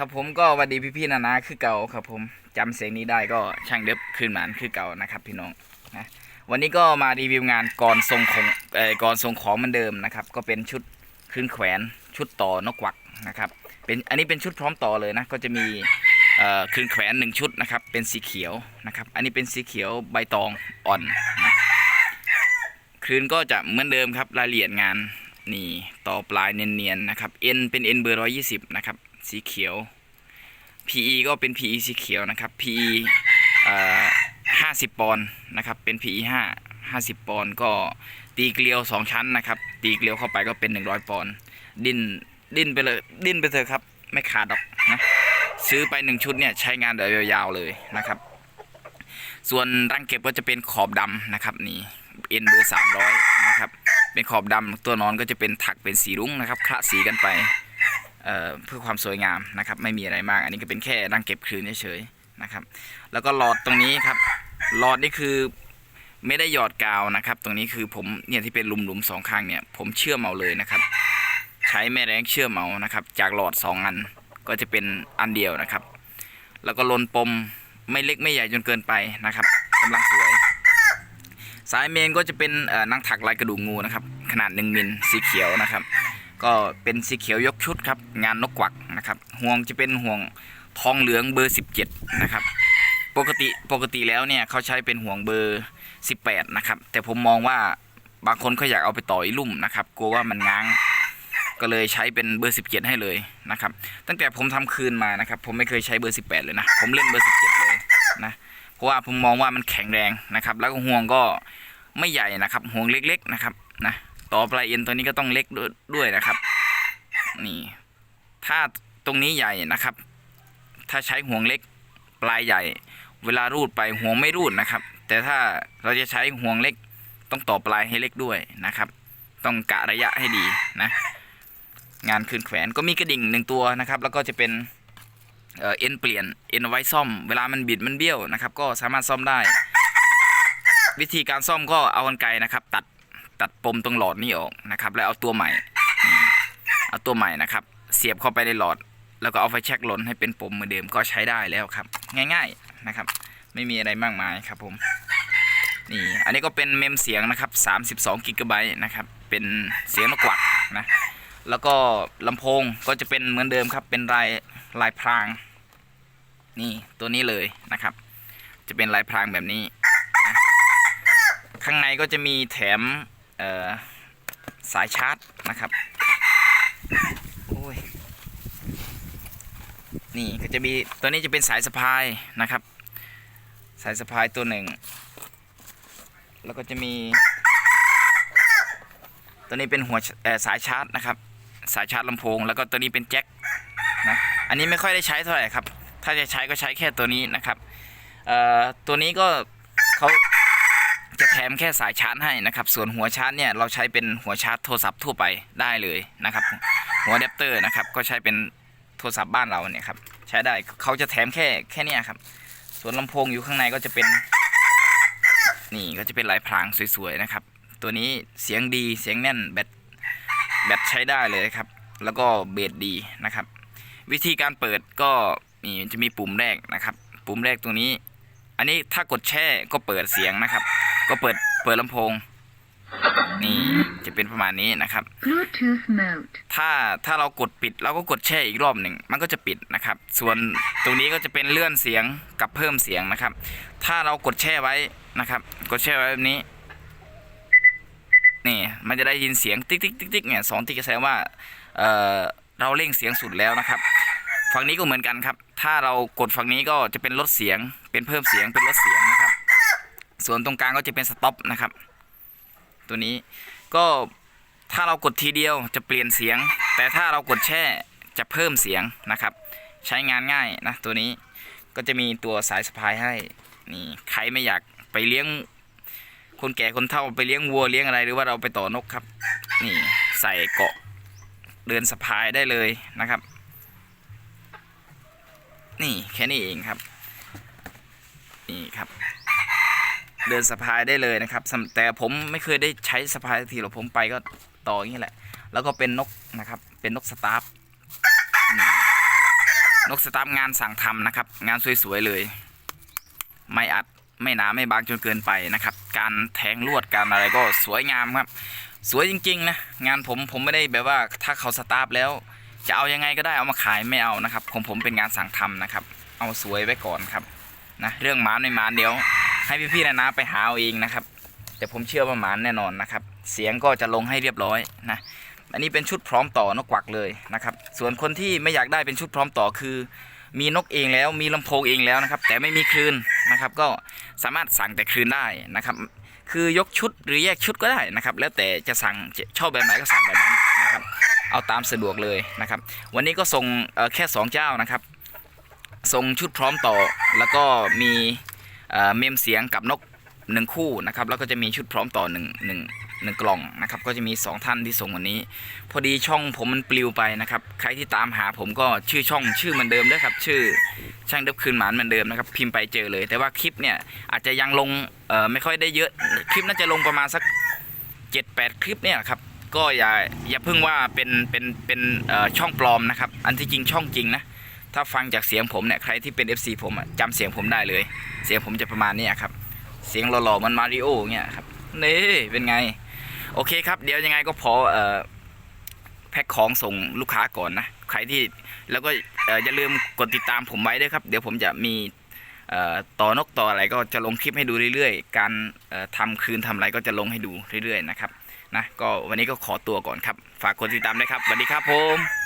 ครับผมก็วัสดีพี่ๆนานาคือเก่าครับผมจำเสียงนี้ได้ก็ช่างเด็บคืนหมานคือเก่านะครับพี่น้องนะวันนี้ก็มารีวิวงานก่อนทรงของเอ่อก่อนทรงของเหมือนเดิมนะครับ ก็เป็นชุดคืนแขวนชุดต่อนกหวักนะครับเป็นอันนี้เป็นชุดพร้อมต่อเลยนะก็จะมีเอ่อคืนแขวนหนึ่งชุดนะครับเป็นสีเขียวนะครับอันนี้เป็นสีเขียวใบตองอ่อนนะคืนก็จะเหมือนเดิมครับรายละเอียดงานนี่ต่อปลายเนียนๆนะครับเอ็นเป็นเอ็นเบอร์ร้อยี่สิบนะครับ สีเขียว PE ก็เป็น PE สีเขียวนะครับ PE เอ่อ50ปอนด์นะครับ เป็น PE 5 50ปอนด์ก็ตีเกลียว2ชั้นนะครับ ตีเกลียวเข้าไปก็เป็น100ปอนด์ดิ้นดิ้นไปเลยดิ้นไปเถอะครับ ไม่ขาดหรอกนะซื้อไป1ชุดเนี่ยใช้งานเดี๋ยวยาวๆเลยนะครับ ส่วนรังเก็บก็จะเป็นขอบดำนะครับนี่เอ็นเบอร์300นะครับ เป็นขอบดำตัวนอนก็จะเป็นถักเป็นสีรุ้งนะครับคละสีกันไป เเพื่อความสวยงามนะครับ ไม่มีอะไรมาก อันนี้ก็เป็นแค่รังเก็บคืนเฉยๆนะครับ แล้วก็หลอดตรงนี้ครับ หลอดนี่คือไม่ได้หยอดกาวนะครับ ตรงนี้คือผมเนี่ยที่เป็นหลุมๆสองข้างเนี่ยผมเชื่อมเอาเลยนะครับ ใช้แม่แรงเชื่อมเอานะครับ จากหลอดสองอันก็จะเป็นอันเดียวนะครับ แล้วก็ลนปมไม่เล็กไม่ใหญ่จนเกินไปนะครับกำลังสวย สายเมนก็จะเป็นนั่งถักลายกระดูกงูนะครับ ขนาด1มิลสีเขียวนะครับ ก็เป็นสีเขียวยกชุดครับ งานนกกวักนะครับห่วงจะเป็นห่วงทองเหลืองเบอร์ 17 นะครับ ปกติปกติแล้วเนี่ยเขาใช้เป็นห่วงเบอร์ 18 นะครับ แต่ผมมองว่าบางคนเขาอยากเอาไปต่ออีลุ่มนะครับกลัวว่ามันง้างก็เลยใช้เป็นเบอร์ 17 ให้เลยนะครับ ตั้งแต่ผมทำคืนมานะครับ ผมไม่เคยใช้เบอร์ 18 เลยนะ ผมเล่นเบอร์ 17 เลยนะเพราะว่าผมมองว่ามันแข็งแรงนะครับ แล้วก็ห่วงก็ไม่ใหญ่นะครับห่วงเล็กๆนะครับนะ ต่อปลายเอ็นตัวนี้ก็ต้องเล็กด้วยนะครับ นี่ ถ้าตรงนี้ใหญ่นะครับ ถ้าใช้ห่วงเล็กปลายใหญ่ เวลารูดไปห่วงไม่รูดนะครับ แต่ถ้าเราจะใช้ห่วงเล็กต้องต่อปลายให้เล็กด้วยนะครับ ต้องกะระยะให้ดีนะ งานคืนแขวนก็มีกระดิ่งหนึ่งตัวนะครับ แล้วก็จะเป็นเอ็นเปลี่ยนเอ็นไว้ซ่อม เวลามันบิดมันเบี้ยวนะครับ ก็สามารถซ่อมได้ วิธีการซ่อมก็เอากรรไกรนะครับ ตัด ตัดปมตรงหลอดนี้ออกนะครับ แล้วเอาตัวใหม่เอาตัวใหม่นะครับ เสียบเข้าไปในหลอด แล้วก็เอาไฟแช็กหล่นให้เป็นปมเหมือนเดิมก็ใช้ได้แล้วครับ ง่ายๆนะครับ ไม่มีอะไรมากมายครับผมนี่อันนี้ก็เป็นเมมเสียงนะครับ32กิกะไบต์นะครับเป็นเสียงนกกวักนะแล้วก็ลำโพงก็จะเป็นเหมือนเดิมครับ เป็นลายลายพราง นี่ตัวนี้เลยนะครับ จะเป็นลายพรางแบบนี้ ข้างในก็จะมีแถม สายชาร์จนะครับโอ้ยนี่ก็จะมีตัวนี้จะเป็นสายสะพายนะครับ สายสะพายตัวหนึ่ง แล้วก็จะมี ตัวนี้เป็นหัวสายชาร์จนะครับ สายชาร์จลำโพง แล้วก็ตัวนี้เป็นแจ็คนะอันนี้ไม่ค่อยได้ใช้เท่าไหร่ครับ ถ้าจะใช้ก็ใช้แค่ตัวนี้นะครับตัวนี้ก็เขา มแค่สายชาร์จให้นะครับ ส่วนหัวชาร์จเนี่ยเราใช้เป็นหัวชาร์จโทรศัพท์ทั่วไปได้เลยนะครับ หัวอะแดปเตอร์นะครับก็ใช้เป็นโทรศัพท์บ้านเราเนี่ยครับใช้ได้เขาจะแถมแค่แค่นี้ครับ ส่วนลำโพงอยู่ข้างในก็จะเป็น นี่ก็จะเป็นลายพรางสวยๆนะครับ ตัวนี้เสียงดีเสียงแน่นแบตแบตใช้ได้เลยครับ แล้วก็เบสดีนะครับ วิธีการเปิดก็นี่จะมีปุ่มแรกนะครับ ปุ่มแรกตรงนี้ อันนี้ถ้ากดแช่ก็เปิดเสียงนะครับ ก็เปิดเปิดลำโพง นี่จะเป็นประมาณนี้นะครับ Bluetooth mode. ถ้าถ้าเรากดปิดเราก็กดแช่อีกรอบหนึ่งมันก็จะปิดนะครับ ส่วนตรงนี้ก็จะเป็นเลื่อนเสียงกับเพิ่มเสียงนะครับ ถ้าเรากดแช่ไว้นะครับ กดแช่ไว้แบบนี้นี่มันจะได้ยินเสียงติ๊กติ๊กติ๊กติ๊กเนี่ยสองติ๊กก็แสดงว่าเออเราเร่งเสียงสุดแล้วนะครับฝั่งนี้ก็เหมือนกันครับ ถ้าเรากดฝั่งนี้ก็จะเป็นลดเสียง เป็นเพิ่มเสียงเป็นลดเสียงนะครับ ส่วนตรงกลางก็จะเป็นสต็อปนะครับ ตัวนี้ก็ถ้าเรากดทีเดียวจะเปลี่ยนเสียง แต่ถ้าเรากดแช่จะเพิ่มเสียงนะครับ ใช้งานง่ายนะตัวนี้ก็จะมีตัวสายสะพายให้นี่ใครไม่อยากไปเลี้ยง คนแก่คนเฒ่าไปเลี้ยงวัวเลี้ยงอะไรหรือว่าเราไปต่อนกครับ นี่ใส่เกาะเดินสะพายได้เลยนะครับ นี่แค่นี้เองครับ นี่ครับ เดินสะพายได้เลยนะครับ แต่ผมไม่เคยได้ใช้สะพายทีหรอกผมไปก็ต่ออย่างนี้แหละ แล้วก็เป็นนกนะครับ เป็นนกสตาร์ฟนกสตาร์ฟงานสั่งทำนะครับ งานสวยๆเลย ไม่อัดไม่หนาไม่บางจนเกินไปนะครับ การแทงลวดการอะไรก็สวยงามครับ สวยจริงๆนะงานผมผมไม่ได้แบบว่าถ้าเขาสตาร์ฟแล้ว จะเอายังไงก็ได้เอามาขายไม่เอานะครับของผมเป็นงานสั่งทำนะครับ เอาสวยไว้ก่อนครับนะเรื่องหมาไม่หมาเดี๋ยว ให้พี่ๆนะนะไปหาเอาเองนะครับ แต่ผมเชื่อว่าหมานแน่นอนนะครับ เสียงก็จะลงให้เรียบร้อยนะอันนี้เป็นชุดพร้อมต่อนกกวักเลยนะครับ ส่วนคนที่ไม่อยากได้เป็นชุดพร้อมต่อคือ มีนกเองแล้วมีลำโพงเองแล้วนะครับ แต่ไม่มีคลื่นนะครับ ก็สามารถสั่งแต่คลื่นได้นะครับ คือยกชุดหรือแยกชุดก็ได้นะครับ แล้วแต่จะสั่งชอบแบบไหนก็สั่งแบบนั้นนะครับ เอาตามสะดวกเลยนะครับ วันนี้ก็ส่งแค่สองเจ้านะครับส่งชุดพร้อมต่อแล้วก็มี เมมเสียงกับนกหนึ่งคู่นะครับแล้วก็จะมีชุดพร้อมต่อหนึ่งหนึ่งหนึ่งกล่องนะครับก็จะมีสองท่านที่ส่งวันนี้ พอดีช่องผมมันปลิวไปนะครับใครที่ตามหาผมก็ชื่อช่องชื่อเหมือนเดิมด้วยครับชื่อช่างเดับคืนหมานเหมือนเดิมนะครับพิมพ์ไปเจอเลย แต่ว่าคลิปเนี่ยอาจจะยังลงไม่ค่อยได้เยอะคลิปน่าจะลงประมาณสัก 7-8 คลิปเนี่ยครับก็อย่าอย่าเพิ่งว่าเป็นเป็นเป็นช่องปลอมนะครับอันที่จริงช่องจริงนะ ถ้าฟังจากเสียงผมเนี่ยใครที่เป็น FC ผมอะจำเสียงผมได้เลย เสียงผมจะประมาณนี้ครับ เสียงหล่อๆมันมาริโอเงี้ยครับนี่เป็นไง โอเคครับ เดี๋ยวยังไงก็พอเอ่อแพ็คของส่งลูกค้าก่อนนะใครที่แล้วก็ออย่าลืมกดติดตามผมไว้ด้วยครับ เดี๋ยวผมจะมีต่อนกต่ออะไรก็จะลงคลิปให้ดูเรื่อยๆ การเอ่อทำคืนทำอะไรก็จะลงให้ดูเรื่อยๆนะครับนะก็วันนี้ก็ขอตัวก่อนครับ ฝากกดติดตามด้วยครับสวัสดีครับผม